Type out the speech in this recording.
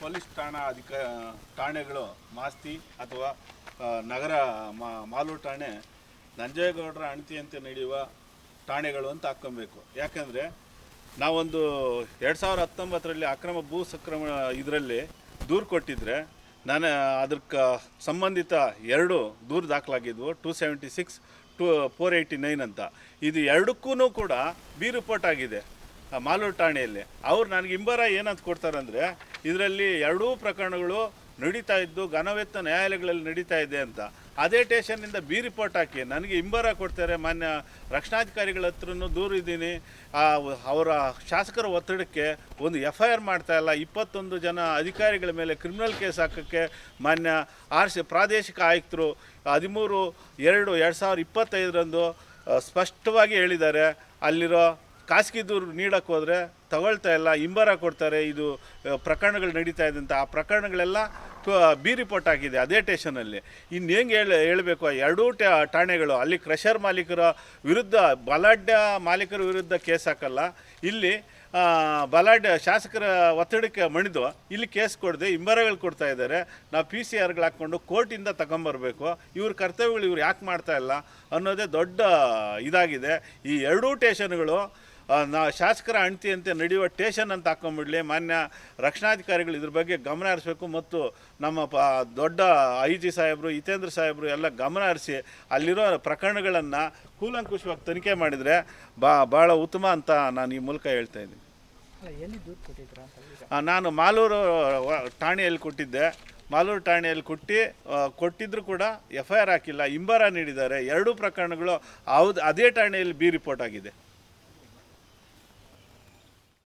Police ಠಾಣಾ ಅಧಿಕ, ಠಾಣೆಗಳು ಮಾಸ್ತಿ ಅಥವಾ ನಗರ, ಮಾ- ಮಾಲೂರು ಠಾಣೆ ನಂಜೇಗೌಡರ ಅಣತಿಯಂತೆ ನಡೆಯುವ ಠಾಣೆಗಳು ಅಂತ ಹಾಕ್ಕೊಬೇಕು. ಯಾಕಂದರೆ ನಾವೊಂದು ಎರಡು ಸಾವಿರದ ಹತ್ತೊಂಬತ್ತರಲ್ಲಿ ಅಕ್ರಮ ಭೂ ಸಕ್ರಮ ಇದರಲ್ಲಿ ದೂರು ಕೊಟ್ಟಿದ್ದರೆ ನಾನು ಅದಕ್ಕೆ ಸಂಬಂಧಿತ ಎರಡು ದೂರು ದಾಖಲಾಗಿದ್ವು, two seventy six two four eighty nine ಅಂತ. ಇದು ಎರಡಕ್ಕೂ ಕೂಡ ಬಿ ರಿಪೋರ್ಟ್ ಆಗಿದೆ. ಮಾಲೂರು ಠಾಣೆಯಲ್ಲಿ. ಅವ್ರು ನನಗೆ ಇಂಬರ ಏನಂತ ಕೊಡ್ತಾರಂದರೆ, ಇದರಲ್ಲಿ ಎರಡೂ ಪ್ರಕರಣಗಳು ನಡೀತಾ ಇದ್ದು, ಘನವೆತ್ತ ನ್ಯಾಯಾಲಯಗಳಲ್ಲಿ ನಡೀತಾ ಇದೆ ಅಂತ. ಅದೇ ಟೇಷನ್ನಿಂದ ಬಿ ರಿಪೋರ್ಟ್ ಹಾಕಿ, ನನಗೆ ಇಂಬರ ಕೊಡ್ತಾರೆ, ಮಾನ್ಯ ರಕ್ಷಣಾಧಿಕಾರಿಗಳ ಹತ್ರನೂ ದೂರ ಇದ್ದೀನಿ. ಆ, ಅವರ ಶಾಸಕರ ಒತ್ತಡಕ್ಕೆ ಒಂದು ಎಫ್ ಐ ಆರ್ ಮಾಡ್ತಾ ಇಲ್ಲ. ಇಪ್ಪತ್ತೊಂದು ಜನ ಅಧಿಕಾರಿಗಳ ಮೇಲೆ ಕ್ರಿಮಿನಲ್ ಕೇಸ್ ಹಾಕೋಕ್ಕೆ ಮಾನ್ಯ ಆರ್ ಸಿ ಪ್ರಾದೇಶಿಕ ಆಯುಕ್ತರು ಹದಿಮೂರು ಎರಡು ಎರಡು ಸಾವಿರದ ಇಪ್ಪತ್ತೈದರಂದು ಸ್ಪಷ್ಟವಾಗಿ ಹೇಳಿದ್ದಾರೆ. ಅಲ್ಲಿರೋ ಖಾಸಗಿ ದೂರು ನೀಡಕ್ಕೆ ಹೋದರೆ ತಗೊಳ್ತಾ ಇಲ್ಲ ಇಂಬರ ಕೊಡ್ತಾರೆ, ಇದು ಪ್ರಕರಣಗಳು ನಡೀತಾ ಇದೆ ಅಂತ. ಆ ಪ್ರಕರಣಗಳೆಲ್ಲ ಬಿ ರಿಪೋರ್ಟ್ ಆಗಿದೆ ಅದೇ ಟೇಷನಲ್ಲಿ ಇನ್ನು ಹೆಂಗೆ ಹೇಳಿ, ಹೇಳಬೇಕು? ಎರಡೂ ಟ ಠಾಣೆಗಳು. ಅಲ್ಲಿ ಕ್ರಷರ್ ಮಾಲೀಕರ ವಿರುದ್ಧ, ಬಲಾಢ್ಯ ಮಾಲೀಕರ ವಿರುದ್ಧ ಕೇಸ್ ಹಾಕಲ್ಲ. ಇಲ್ಲಿ ಬಲಾಢ್ಯ ಶಾಸಕರ ಒತ್ತಡಕ್ಕೆ ಮಣಿದು ಇಲ್ಲಿ ಕೇಸ್ ಕೊಡದೆ ಇಂಬರಗಳು ಕೊಡ್ತಾ ಇದ್ದಾರೆ. ನಾವು ಪಿ ಸಿ ಆರ್ಗಳು ಹಾಕ್ಕೊಂಡು ಕೋರ್ಟಿಂದ ತಗೊಂಬರ್ಬೇಕು. ಇವ್ರ ಕರ್ತವ್ಯಗಳು ಇವ್ರು ಯಾಕೆ ಮಾಡ್ತಾ ಇಲ್ಲ ಅನ್ನೋದೇ ದೊಡ್ಡ ಇದಾಗಿದೆ. ಈ ಎರಡೂ ಟೇಷನ್ಗಳು ನಾ ಶಾಸಕರ ಅಣತಿಯಂತೆ ನಡೆಯುವ ಟೇಷನ್ ಅಂತ ಹಾಕೊಂಡ್ಬಿಡಲಿ ಮಾನ್ಯ ರಕ್ಷಣಾಧಿಕಾರಿಗಳು ಇದ್ರ ಬಗ್ಗೆ ಗಮನ ಹರಿಸ್ಬೇಕು ಮತ್ತು ನಮ್ಮ ಪ ದೊಡ್ಡ ಐ ಜಿ ಸಾಹೇಬರು ಹಿತೇಂದ್ರ ಸಾಹೇಬರು ಎಲ್ಲ ಗಮನ ಹರಿಸಿ ಅಲ್ಲಿರೋ ಪ್ರಕರಣಗಳನ್ನು ಕೂಲಂಕುಷವಾಗಿ ತನಿಖೆ ಮಾಡಿದರೆ ಬಾ ಭಾಳ ಉತ್ತಮ ಅಂತ ನಾನು ಈ ಮೂಲಕ ಹೇಳ್ತಾ ಇದ್ದೀನಿ. ನಾನು ಮಾಲೂರು ಠಾಣೆಯಲ್ಲಿ ಕೊಟ್ಟಿದ್ದೆ. ಮಾಲೂರು ಠಾಣೆಯಲ್ಲಿ ಕೊಟ್ಟು ಕೊಟ್ಟಿದ್ದರೂ ಕೊಟ್ಟಿದ್ರು ಕೂಡ ಎಫ್ ಐ ಆರ್ ಹಾಕಿಲ್ಲ. ಇಂಬರ ನೀಡಿದ್ದಾರೆ. ಎರಡೂ ಪ್ರಕರಣಗಳು ಹೌದು ಅದೇ ಠಾಣೆಯಲ್ಲಿ ಬಿ ರಿಪೋರ್ಟ್ ಆಗಿದೆ.